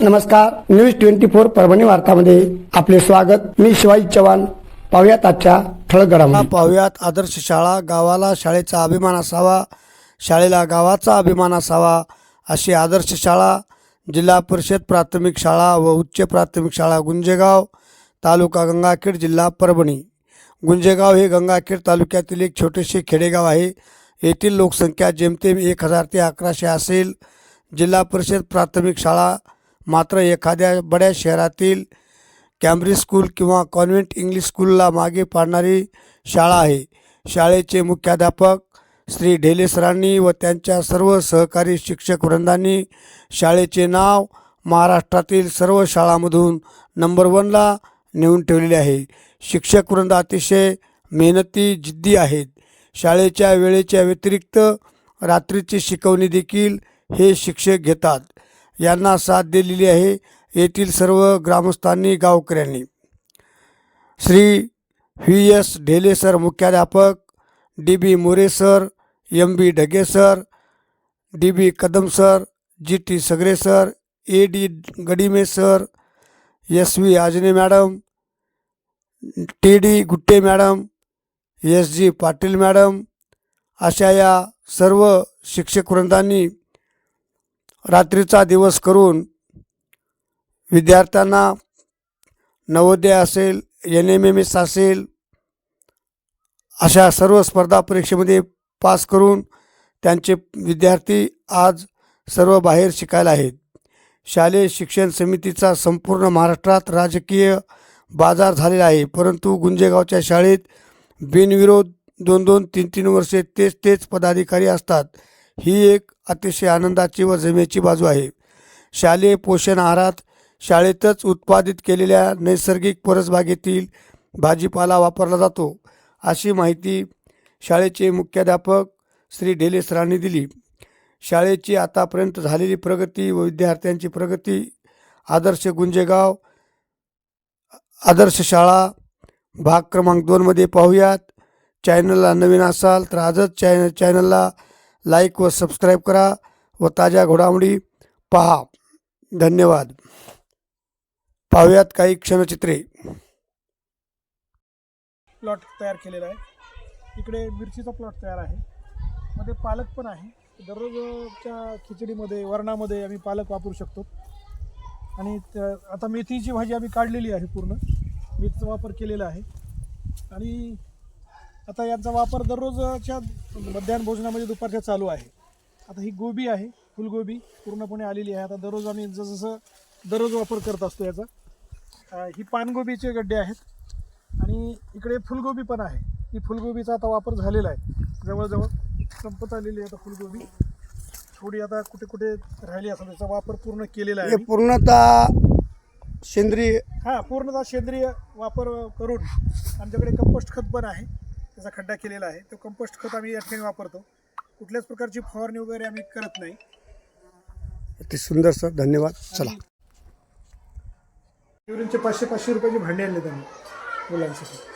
नमस्कार news twenty four Parbhani वार्तामध्ये आपले स्वागत. मी शिवाजी चव्हाण. पाहुयात आजच्या ठळक घडामोडी पाहुयात आदर्श शाळा गावाला शाळेचा अभिमान असावा शाळेला गावाचा अभिमान असावा अशी आदर्श शाळा जिल्हा परिषद प्राथमिक शाळा व उच्च प्राथमिक शाळा गुंजेगाव तालुका गंगाखेड जिल्हा परभणी. गुंजेगाव हे गंगाखेड तालुक्यातील एक छोटेसे खेडेगाव आहे. येथील लोकसंख्या जेमतेम एक हजार ते अकराशे असेल. जिल्हा परिषद प्राथमिक शाळा मात्र एखाद्या बड्या शहरातील कॅम्ब्रिज स्कूल किंवा कॉन्व्हेंट इंग्लिश स्कूलला मागे पाडणारी शाळा आहे. शाळेचे मुख्याध्यापक श्री ढेले सरांनी व त्यांच्या सर्व सहकारी शिक्षक वृंदांनी शाळेचे नाव महाराष्ट्रातील सर्व शाळांमधून नंबर वनला नेऊन ठेवलेले आहे. शिक्षक वृंद अतिशय मेहनती जिद्दी आहेत. शाळेच्या वेळेच्या व्यतिरिक्त रात्रीची शिकवणी देखील हे शिक्षक घेतात. यांना साथ दिलेली आहे येथील सर्व ग्रामस्थांनी गावकऱ्यांनी. Shri V. S. Dhele sir मुख्याध्यापक D. B. More sir M. B. Dhage sir D. B. Kadam sir G. T. Sagare sir A. D. Gadime sir S. V. Aajne madam T. D. Gutte madam S G Patil madam अशा या सर्व शिक्षक वृंदांनी रात्रीचा दिवस करून विद्यार्थ्यांना नवोदय असेल N M M S असेल अशा सर्व स्पर्धा परीक्षेमध्ये पास करून त्यांचे विद्यार्थी आज सर्व बाहेर शिकायला आहेत. शालेय शिक्षण समितीचा संपूर्ण महाराष्ट्रात राजकीय बाजार झालेला आहे परंतु गुंजेगावच्या शाळेत बिनविरोध दोन दोन तीन तीन वर्षे तेच तेच पदाधिकारी असतात. ही एक अतिशय आनंदाची व जमेची बाजू आहे. शालेय पोषण आहारात शाळेतच उत्पादित केलेल्या नैसर्गिक परसबागेतील भाजीपाला वापरला जातो. अशी माहिती शाळेचे मुख्याध्यापक श्री ढेले सरांनी दिली. शाळेची आतापर्यंत झालेली प्रगती व विद्यार्थ्यांची प्रगती आदर्श गुंजेगाव आदर्श शाळा भाग क्रमांक दोनमध्ये पाहूयात. चॅनलला नवीन असाल तर आजच चॅन चॅनलला लाईक व सबस्क्राईब करा व ताज्या घोडामोडी पहा. धन्यवाद. पाहूयात काही क्षणचित्रे. प्लॉट तयार केलेला आहे. इकडे मिरचीचा प्लॉट तयार आहे. मध्ये पालक पण आहे. दररोजच्या खिचडीमध्ये वरणामध्ये आम्ही पालक वापरू शकतो. आणि आता मेथीची भाजी आम्ही काढलेली आहे पूर्ण. मेथीचा वापर केलेला आहे. आणि आता यांचा वापर दररोजच्या मध्याह्न भोजनामध्ये दुपारच्या चालू आहे. आता ही गोबी आहे फुलगोबी पूर्णपणे आलेली आहे. आता दररोज आम्ही जसं दररोज वापर करत असतो याचा. ही पानगोबीचे गड्डे आहेत. आणि इकडे फुलगोबी पण आहे. ही फुलगोबीचा आता वापर झालेला आहे. जवळजवळ संपत आलेली आहे आता फुलगोबी. थोडी आता कुठे कुठे राहिली असं त्याचा वापर पूर्ण केलेला आहे पूर्णतः सेंद्रिय हा पूर्णतः सेंद्रिय वापर करून आमच्याकडे कंपोस्ट खत पण आहे. त्याचा खड्डा केलेला आहे. तो कंपोस्ट खत आम्ही या ठिकाणी वापरतो. कुठल्याच प्रकारची फवारणी वगैरे आम्ही करत नाही. अति सुंदर सर. धन्यवाद. चला. युरिनचे पाचशे पाचशे रुपयाची भांडे आणले त्यांनी मुलांसाठी.